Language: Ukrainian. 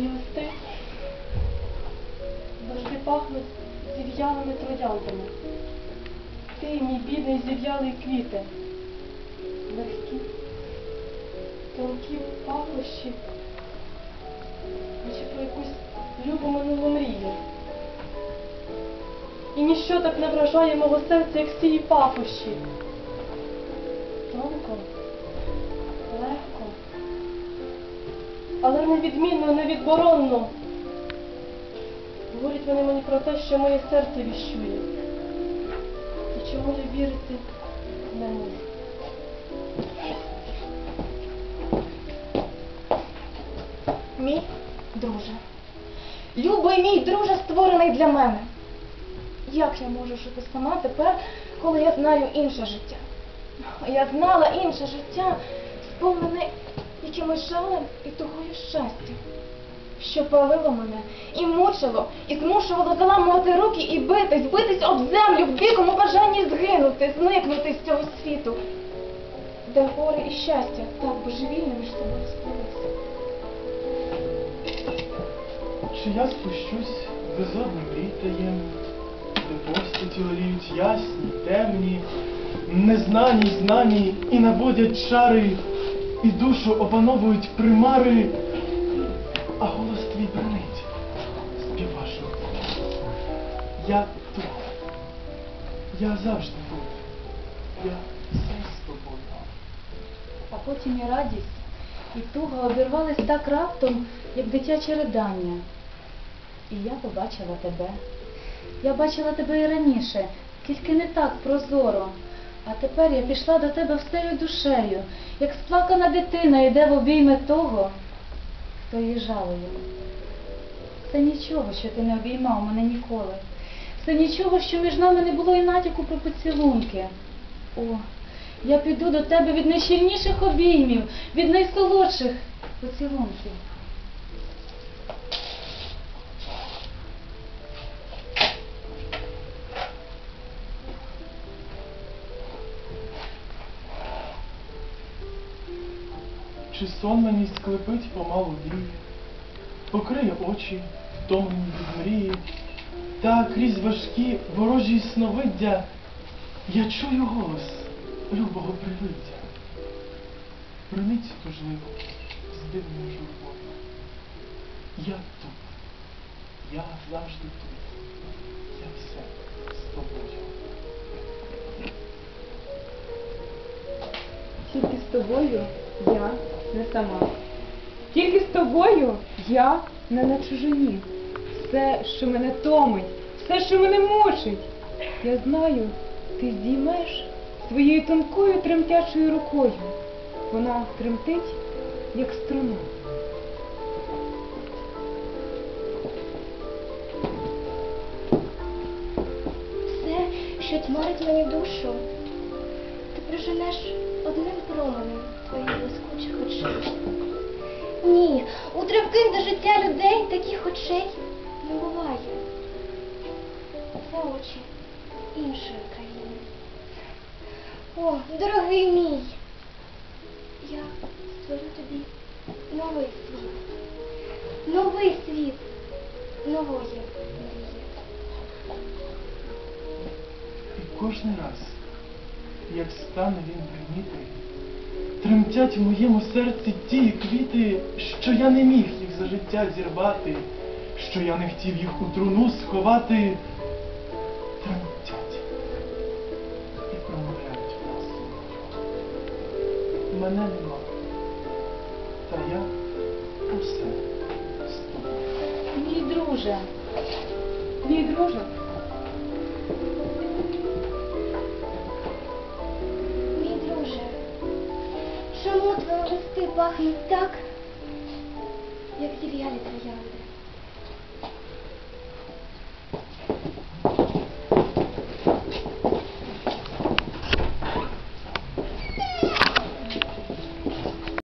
Листи завжди пахнуть зів'ялими трояндами. Ти, мій бідний зів'ялий квіти, легкі, тонкі пахощі, наче про якусь любу минулу мрію. І ніщо так не вражає мого серця, як ці її пахощі. Тонко, легко, але невідмінно, невідборонно. Говорять вони мені про те, що моє серце віщує. І чому я вірити не можу. Мій друже. Любий мій друже створений для мене. Як я можу жити сама тепер, коли я знаю інше життя? Я знала інше життя, сповнене якимось жалем і тугою щастя, що палило мене і мучило, і змушувало заламувати руки і битись, битись об землю в дикому бажанні згинути, зникнути з цього світу, де горе і щастя так божевільно між собою сплелися. Чи я спущусь безодні мрій таємні, де постаті оліють ясні, темні, незнані, знані, і наводять чари, і душу опановують примари, а голос твій бренить, співашу. Я тут, я завжди тут, я все з тобою. А потім і радість, і туга обірвались так раптом, як дитяче ридання. І я побачила тебе. Я бачила тебе і раніше, тільки не так прозоро. А тепер я пішла до тебе всею душею, як сплакана дитина йде в обійми того, хто її жалує. Це нічого, що ти не обіймав мене ніколи. Це нічого, що між нами не було і натяку про поцілунки. О, я піду до тебе від найщільніших обіймів, від найсолодших поцілунків. Чи сон мені склепить помалу віє, покриє очі, втомлені від мрії, та крізь важкі ворожі сновиддя я чую голос любого привиддя. Прониць тужливо з дивною журбою. Я тут, я завжди тут, я все з тобою. Тільки з тобою я не сама. Тільки з тобою я не на чужині. Все, що мене томить, все, що мене мучить. Я знаю, ти здіймеш своєю тонкою тремтячою рукою. Вона тремтить, як струна. Все, що тьмарить мені душу, ти приженеш одним променем твоїх блискучих очей. Ні, у тривких до життя людей таких очей не буває. Це очі іншої країни. О, дорогий мій, я створю тобі новий світ. Новий світ нової мрії. Кожен раз, як стане він бриніти, тремтять в моєму серці ті квіти, що я не міг їх за життя зірвати, що я не хотів їх у труну сховати, тремтять і промовляють нас. Мене нема, та я усе з тобою. Мій друже, Мій друже, чому твої листи пахнуть так, як зів'ялі троянди?